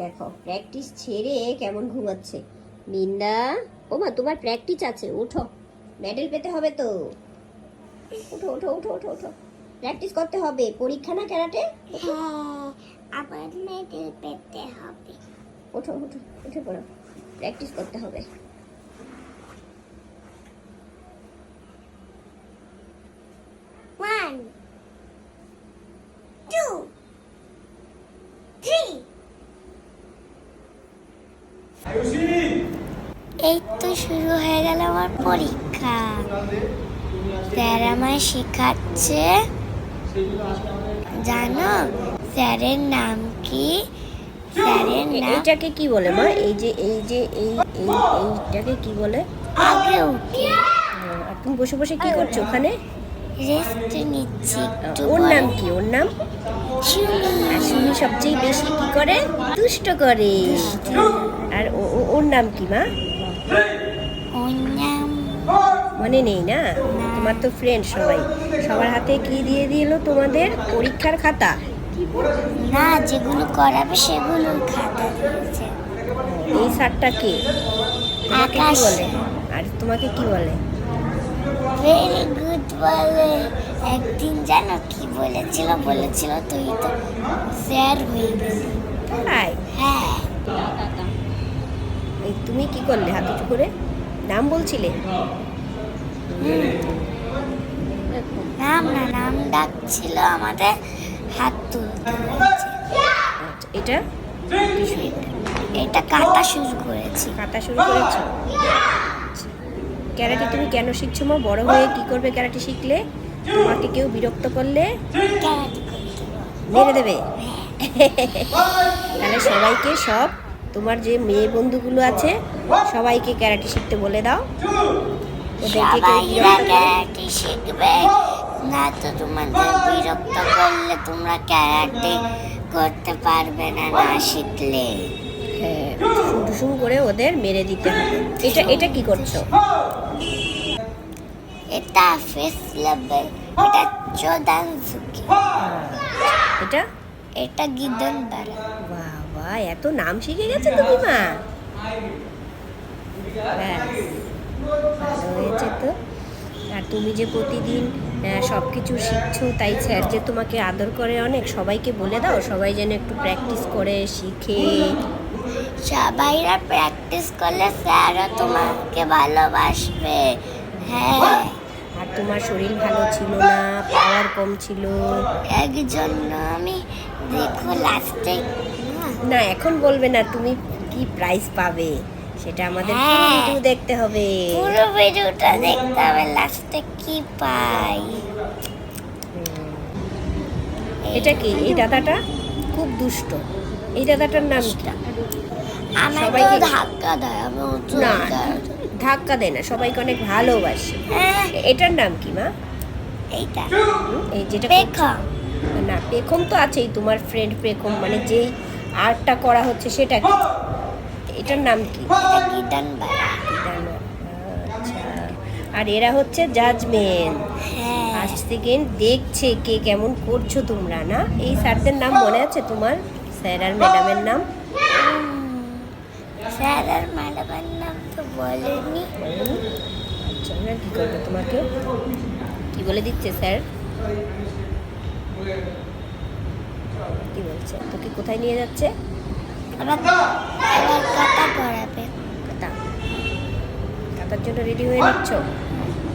দেখো প্র্যাকটিস ছেড়ে কেমন ঘুমাচ্ছে? মিন্দা ও মা তোমার প্র্যাকটিস আছে ওঠো মেডেল পেতে হবে তো। ওঠো ওঠো ওঠো ওঠো ওঠো প্র্যাকটিস করতে হবে। পরীক্ষা না ক্যারাটে? হ্যাঁ আবার মেডেল পেতে হবে। ওঠো ওঠো উঠে পড়ো। প্র্যাকটিস করতে হবে। এই তো শুরু হয়ে গেল আমার পরীক্ষা। স্যার আমায় শেখাচ্ছে। জানো স্যারের নাম কি? স্যারের নাম কি বলে মা? এই যে এই যে এই এই এইটাকে কি বলে? আগে উঠে। আর তুমি বসে বসে কি করছ ওখানে? রেস্ট নিচ্ছি ওর নাম কি? ওর নাম? শুনি সুমি সবচেয়ে বেশি কি করে? দুষ্ট করে। আর ওর নাম কি মা? মনে নেই না? তোমার তো ফ্রেন্ড সবাই। সবার হাতে কি দিয়ে দিল তোমাদের? পরীক্ষার খাতা? না যেগুলো করাবে সেগুলো খাতা দিয়েছে। এই স্যারটা কে? তোমাকে কি বলে? আর তোমাকে কি বলে? ভেরি গুড বলে। একদিন জানো কি বলেছিল? বলেছিল তুই তো স্যার হয়ে গেলি হ্যাঁ। তুমি কি করলে হাত উঁচু করে? নাম বলছিলে? নাম না নাম ডাকছিল আমাদের হাত তুলতে। আচ্ছা, এটা? এটা কাটা শুরু করেছি। কাটা শুরু করেছ? ক্যারাটে তুমি কেন শিখছো মা? বড় হয়ে কি করবে ক্যারাটে শিখলে? তোমাকে কেউ বিরক্ত করলে? মেরে দেবে? তাহলে সবাইকে সব তোমার যে মেয়ে বন্ধুগুলো আছে সবাইকে ক্যারাটে শিখতে বলে দাও। ক্যারাটে শিখবে। না তো তোমাদের বিরক্ত করলে তোমরা ক্যারাটে করতে পারবে না না শিখলে। হ্যাঁ টুসুম করে ওদের মেরে দিতে হবে। এটা এটা কি করছ? এটা ফেস লেভেল এটা চোদান সুকি এটা? এটা গিদন দ্বারা। এত নাম শিখে গেছে তুমি মা। ভালো হয়েছে তো। আর তুমি যে প্রতিদিন সব কিছু শিখছো তাই স্যার যে তোমাকে আদর করে অনেক সবাইকে বলে দাও সবাই যেন একটু প্র্যাকটিস করে শিখে। সবাইরা প্র্যাকটিস করলে স্যারও তোমাকে ভালোবাসবে। হ্যাঁ। আর তোমার শরীর ভালো ছিল না পাওয়ার কম ছিল। একজন আমি দেখো লাস্টে না এখন বলবে না তুমি কি প্রাইজ পাবে। সেটা আমাদের হ্যাঁ। ভিডিও দেখতে হবে। পুরো ভিডিওটা দেখতে হবে লাস্টে কি পাই? এটা কি? এই দাদাটা? খুব দুষ্ট। এই দাদাটার নাম কি? সবাইকে- ধাক্কা দেয় না ধাক্কা দেয় না সবাইকে অনেক ভালোবাসে। হ্যাঁ, এটার নাম কি মা? এইটা। এই যেটা পেখা করছো- না পেখম তো আছেই তোমার ফ্রেন্ড পেখম মানে যেই আর্টটা করা হচ্ছে সেটা কি? এটার নাম কি? আচ্ছা। আর এরা হচ্ছে জাজমেন্ট হ্যাঁ। ফার্স্ট সেকেন্ড দেখছে কে কেমন করছ তোমরা না? এই স্যারদের নাম মনে আছে তোমার? স্যার আর ম্যাডামের নাম? স্যার আর ম্যাডামের নাম তো বলেনি। আচ্ছা ওরা কি করবে তোমাকে? কি বলে দিচ্ছে স্যার? কি বলছে? তোকে কোথায় নিয়ে যাচ্ছে? আবার আবার কাটা করাবে কাতা কাতার জন্য রেডি হয়ে নিচ্ছ?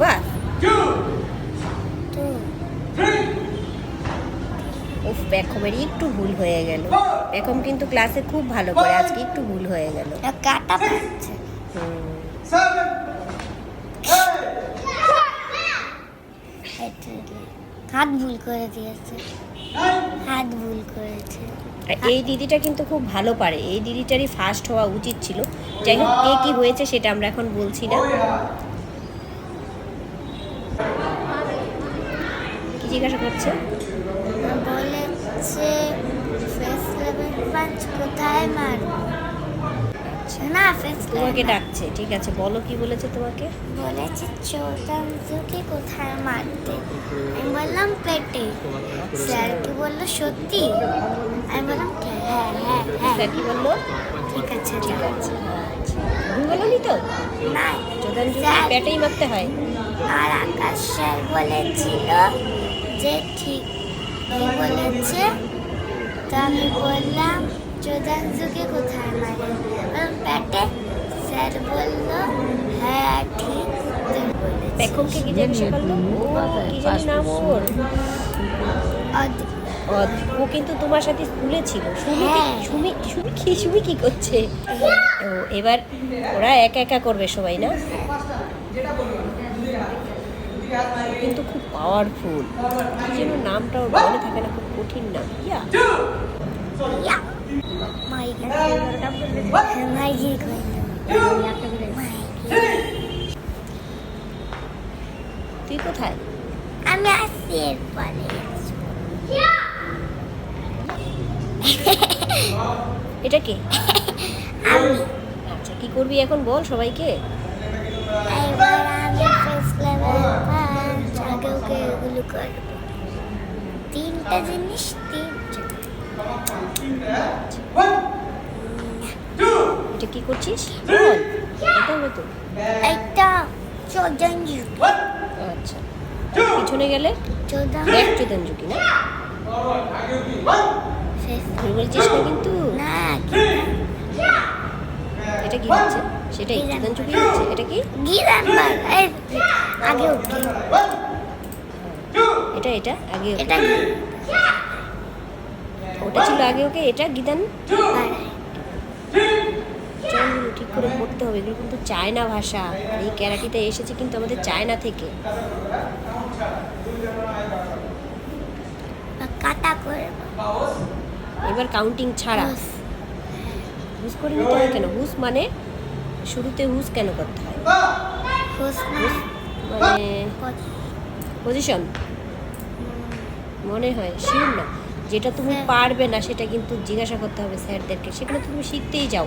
বাহ! উফ বেকমেরই একটু ভুল হয়ে গেল। বেকম কিন্তু ক্লাসে খুব ভালো করে আজকে একটু ভুল হয়ে গেল। কাটা পাচ্ছে হুম। হাত ভুল করে দিয়েছে। হাত ভুল করেছে। এই দিদিটা কিন্তু খুব ভালো পারে। এই দিদিটারই ফার্স্ট হওয়া উচিত ছিল। যাই হোক কে কি হয়েছে সেটা আমরা এখন বলছি না। কি জিজ্ঞাসা করছে? বলেছে ফেস লেভেল পাঁচ কোথায় মারবো? না তোমাকে ডাকছে ঠিক আছে বলো কি বলেছে তোমাকে? বলেছে চৌতাংশুকে কোথায় মারতে? আমি বললাম পেটে। স্যার কি বলল সত্যি? আমি বললাম "হ্যাঁ, হ্যাঁ হ্যাঁ। স্যার কি বলল? ঠিক আছে ঠিক আছে বলনি তো? না স্যার পেটেই মারতে হয়। আর আকাশ স্যার বলেছিল যে ঠিক বলেছে? তো আমি বললাম চোদাংশুকে কোথায় মারে? বললাম, পেটে স্যার বলল হ্যাঁ ঠিক পেখমকে কি জিজ্ঞাসা করল ও কি জানি নাম ওর? ও কিন্তু তোমার সাথে স্কুলে ছিল। সুমি কি- হ্যাঁ। সুমি কি সুমি কি করছে? ও এবার ওরা একা একা করবে সবাই না? কিন্তু খুব পাওয়ারফুল কি যেন নামটা ওর মনে থাকে না খুব কঠিন নাম। ইয়া। তুই কোথায়? আমি আসছি এরপরে। এটা কে? আমি। আচ্ছা কি করবি এখন বল সবাইকে? এবার আমি ফার্স্ট লেভেল পাঁচ আগে ওকে এগুলো করব। তিনটা জিনিস তিনটা। এটা কি করছিস? বল। এটা হলো তো। একটা চোদ্দন আচ্ছা। পিছনে গেলে দেখ চোদনজুকি না? ভুল বলছিস না কিন্তু। না এটা কি হচ্ছে? সেটাই চোদনজুকি হচ্ছে? এটা কি? গিরান আগে উঠে। এটা এটা আগে ওকে। এটা ওটা ছিল আগে ওকে এটা গিদান? বাড়ায় ঠিক করে পড়তে হবে এগুলো কিন্তু চায়না ভাষা। আর এই ক্যারাটিতে এসেছে কিন্তু আমাদের চায়না থেকে। কাটা করে এবার কাউন্টিং ছাড়া। হুস করে নিতে হয় কেন? হুস মানে শুরুতে হুস কেন করতে হয়? হোসনা মানে পজিশন মনে হয়। শিওর না? যেটা তুমি হ্যাঁ। পারবে না সেটা কিন্তু জিজ্ঞাসা করতে হবে স্যারদেরকে। সেগুলো তুমি শিখতেই যাও।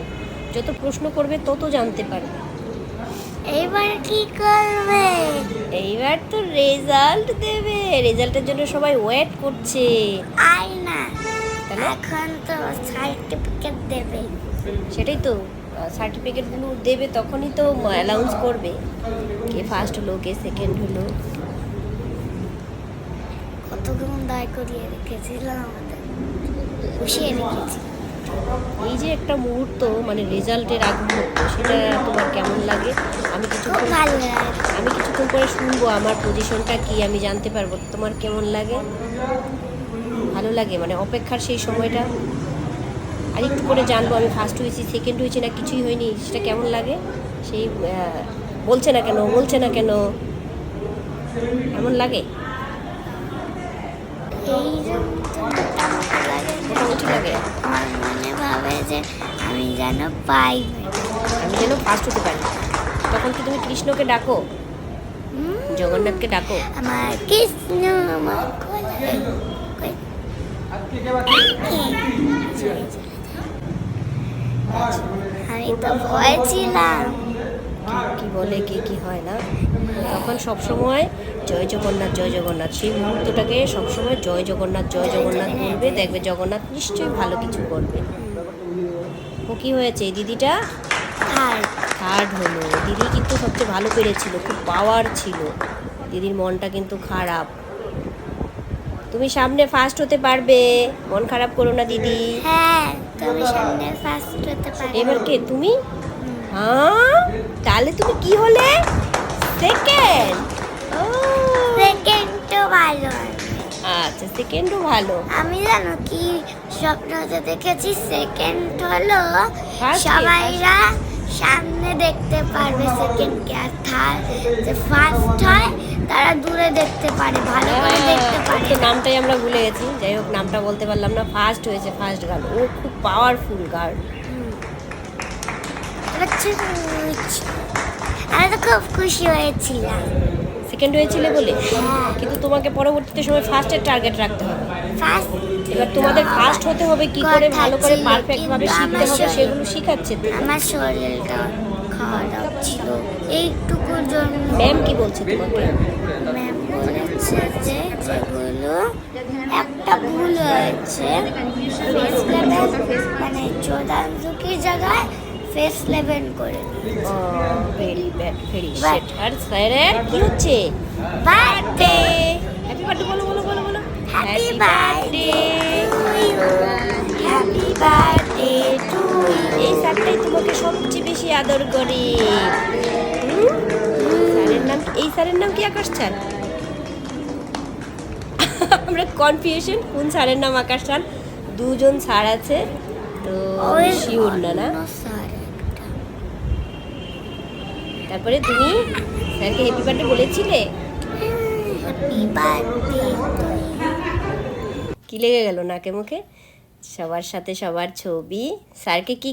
যত প্রশ্ন করবে তত জানতে পারবে। এইবার কি করবে? এইবার তো রেজাল্ট দেবে। রেজাল্টের জন্য সবাই ওয়েট করছে। আই না? এখন তো সার্টিফিকেট দেবে। সেটাই তো। সার্টিফিকেটগুলো দেবে তখনই তো অ্যালাউন্স করবে। কে ফার্স্ট হলো কে সেকেন্ড হলো। কতক্ষণ দায় করিয়ে রেখেছিলাম আমাদের? বসিয়ে রেখেছি। এই যে একটা মুহূর্ত মানে রেজাল্টের আগ মুহূর্ত সেটা তোমার কেমন লাগে? আমি কিছুক্ষণ আমি কিছুক্ষণ পরে শুনব আমার পজিশনটা কি আমি জানতে পারব। তোমার কেমন লাগে? ভালো লাগে? মানে অপেক্ষার সেই সময়টা? আর একটু করে জানব আমি ফার্স্ট হয়েছি সেকেন্ড হয়েছি না কিছুই হয়নি সেটা কেমন লাগে? সেই বলছে না কেন বলছে না কেন? এমন লাগে? এই মোটামুটি লাগে আমার মনে ভাবে যে আমি যেন পাই আমি যেন ফার্স্ট হতে পারি। তখন কি তুমি কৃষ্ণকে ডাকো? জগন্নাথকে ডাকো? আমার কৃষ্ণ আমার আমি তো ভয় ছিলাম। কি বলে কে কি হয় না? তখন সব সময় জয় জগন্নাথ জয় জগন্নাথ। সেই মুহূর্তটাকে সবসময় জয় জগন্নাথ জয় জগন্নাথ বলবে। দেখবে জগন্নাথ নিশ্চয়ই ভালো কিছু করবে। ও কি হয়েছে? এই দিদিটা থার্ড হলো। দিদি কিন্তু সবচেয়ে ভালো পেরেছিল খুব পাওয়ার ছিল। দিদির মনটা কিন্তু খারাপ। তুমি সামনে ফার্স্ট হতে পারবে। মন খারাপ করো না দিদি। হ্যাঁ তুমি সামনে ফার্স্ট হতে পারবে। এবার কে? তুমি? হ্যাঁ? তাহলে তুমি কি হলে? সেকেন্ড আচ্ছা সেকেন্ডও ভালো। আমি জানো কি স্বপ্নতে দেখেছি সেকেন্ড হলো সবাইরা সামনে দেখতে পারবে সেকেন্ডকে আর থার্ড যে ফার্স্ট হয় তারা দূরে দেখতে পারে ভালো করে দেখতে হ্যাঁ, পারে। তো নামটাই আমরা ভুলে গেছি। যাই হোক নামটা বলতে পারলাম না। ফার্স্ট হয়েছে ফার্স্ট গার্ল ও খুব পাওয়ারফুল গার্ল হুম। এবার আমি তো খুব খুশি হয়েছিলাম। সেকেন্ড হয়েছিলে বলে? কিন্তু তোমাকে পরবর্তীতে সময় ফার্স্টের টার্গেট রাখতে হবে। ফার্স্ট এবার তোমাদের ফার্স্ট হতে হবে কি করে ভালো করে পারফেক্ট ভাবে শিখতে হবে সেগুলো শিখাচ্ছে আমার শরীরটা খারাপ ছিল। এইটুকুর জন্য ম্যাম কি বলছে তোমাকে? ম্যাম বলেছে যে যেগুলো একটা ভুল হয়েছে মানে চোদাঞ্জুকির জায়গায় ফেস লেভেল করে। Very bad very Bad. আর স্যারের? কি হচ্ছে? বার্থডে। হ্যাপি বার্থডে বলো বলো বলো বলো। Happy birthday happy birthday to এই স্যারটাই তোমাকে সবচেয়ে বেশি আদর করে। স্যারের নাম এই স্যারের নাম কি আকাশ স্যার? আমরা কনফিউশন কোন স্যারের নাম আকাশ স্যার? দুজন স্যার আছে তো শিওর না না? তারপরে তুমি স্যারকে হ্যাপি বার্থডে বলেছিলে? কি লেগে গেল নাকে মুখে? সবার সাথে সবার ছবি। স্যারকে কি